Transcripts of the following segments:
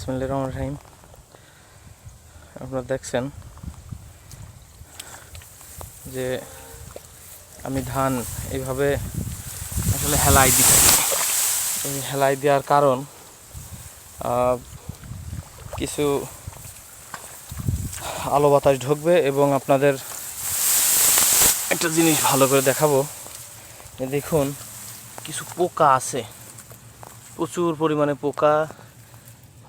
বিসমুল্লাহ রহমান রাহিম। আপনারা দেখছেন যে আমি ধান এইভাবে আসলে হেলাই দিচ্ছি। এই হেলাই দেওয়ার কারণ কিছু আলো বাতাস ঢুকবে এবং আপনাদের একটা জিনিস ভালো করে দেখাবো। দেখুন, কিছু পোকা আছে। প্রচুর পরিমাণে পোকা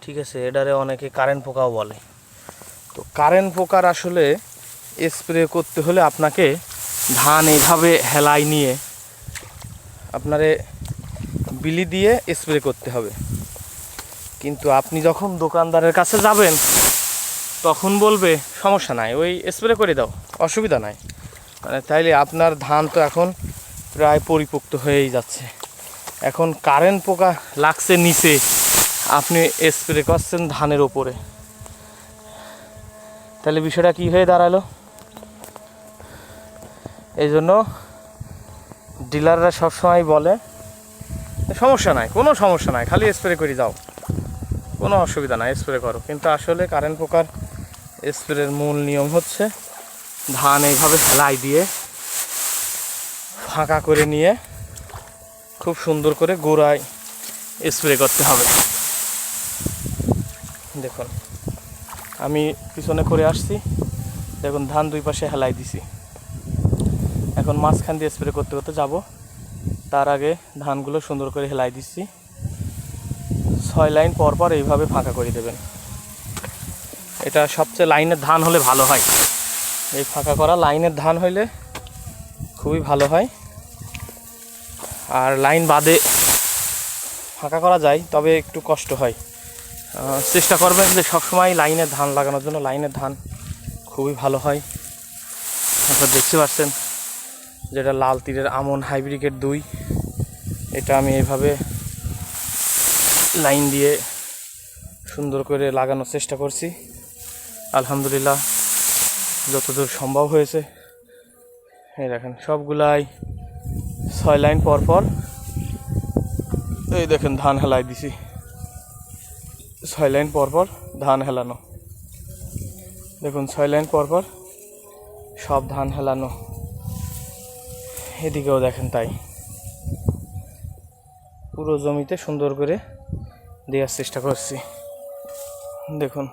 ঠিক আছে, এটারে অনেকে কারেন্ট পোকাও বলে। তো কারেন্ট পোকার আসলে স্প্রে করতে হলে আপনাকে ধান এইভাবে হেলাই নিয়ে আপনারে বিলি দিয়ে স্প্রে করতে হবে। কিন্তু আপনি যখন দোকানদারের কাছে যাবেন, তখন বলবে, সমস্যা নাই, ওই স্প্রে করে দাও, অসুবিধা নাই। মানে তাইলে আপনার ধান তো এখন প্রায় পরিপক্ত হয়েই যাচ্ছে। এখন কারেন্ট পোকা লাগছে নিচে। আপনি স্প্রে করছেন ধানের ওপরে তাহলে বিষয়টা কি হয়ে দাঁড়াল? এই জন্য ডিলাররা সবসময় বলে, সমস্যা নাই, কোনো সমস্যা নাই, খালি স্প্রে করে, যাও। কোনো অসুবিধা নাই স্প্রে করো। কিন্তু আসলে কারেন্ট পোকার স্প্রের মূল নিয়ম হচ্ছে ধান এইভাবে ফেলাই দিয়ে ফাঁকা করে নিয়ে খুব সুন্দর করে গোড়ায় স্প্রে করতে হবে। দেখুন। আমি পিছনে করে আসছি। দেখুন, ধান দুই পাশে হেলাই দিছি। এখন মাঝখান দিয়ে স্প্রে করতে করতে যাব। তার আগে ধানগুলো সুন্দর করে হেলাই দিচ্ছি ছয় লাইন পর পর এইভাবে ফাঁকা করে দেবেন। এটা সবচেয়ে লাইনের ধান হলে ভালো হয়। এই ফাঁকা করা লাইনের ধান হইলে খুবই ভালো হয়। আর লাইন বাদে ফাঁকা করা যায়, তবে একটু কষ্ট হয়। চেষ্টা করবেন যে সবসময় লাইনের ধান লাগানোর জন্য। লাইনের ধান খুবই ভালো হয়। আপনারা দেখতে পাচ্ছেন যেটা লাল তীরের আমন হাইব্রিকের দুই। এটা আমি এভাবে লাইন দিয়ে সুন্দর করে লাগানোর চেষ্টা করছি। আলহামদুলিল্লাহ যতদূর সম্ভব হয়েছে। এই দেখেন, সবগুলাই ছয় লাইন পর পর। এই দেখেন, ধান হেলাই দিছি। ছয় লাইন পর পর ধান হেলানো। দেখুন, ছয় লাইন পর পর সব ধান হেলানো। এদিকেও দেখেন তাই। পুরো জমিতে সুন্দর করে দেওয়ার চেষ্টা করছি। দেখুন।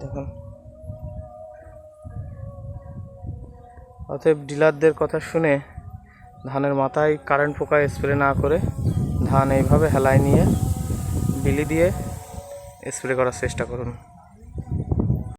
দেখুন। অতএব ডিলারদের কথা শুনে ধানের মাথায় কারেন্ট পোকা স্প্রে না করে ধান এইভাবে হেলায় নিয়ে বিলি দিয়ে স্প্রে করার চেষ্টা করুন।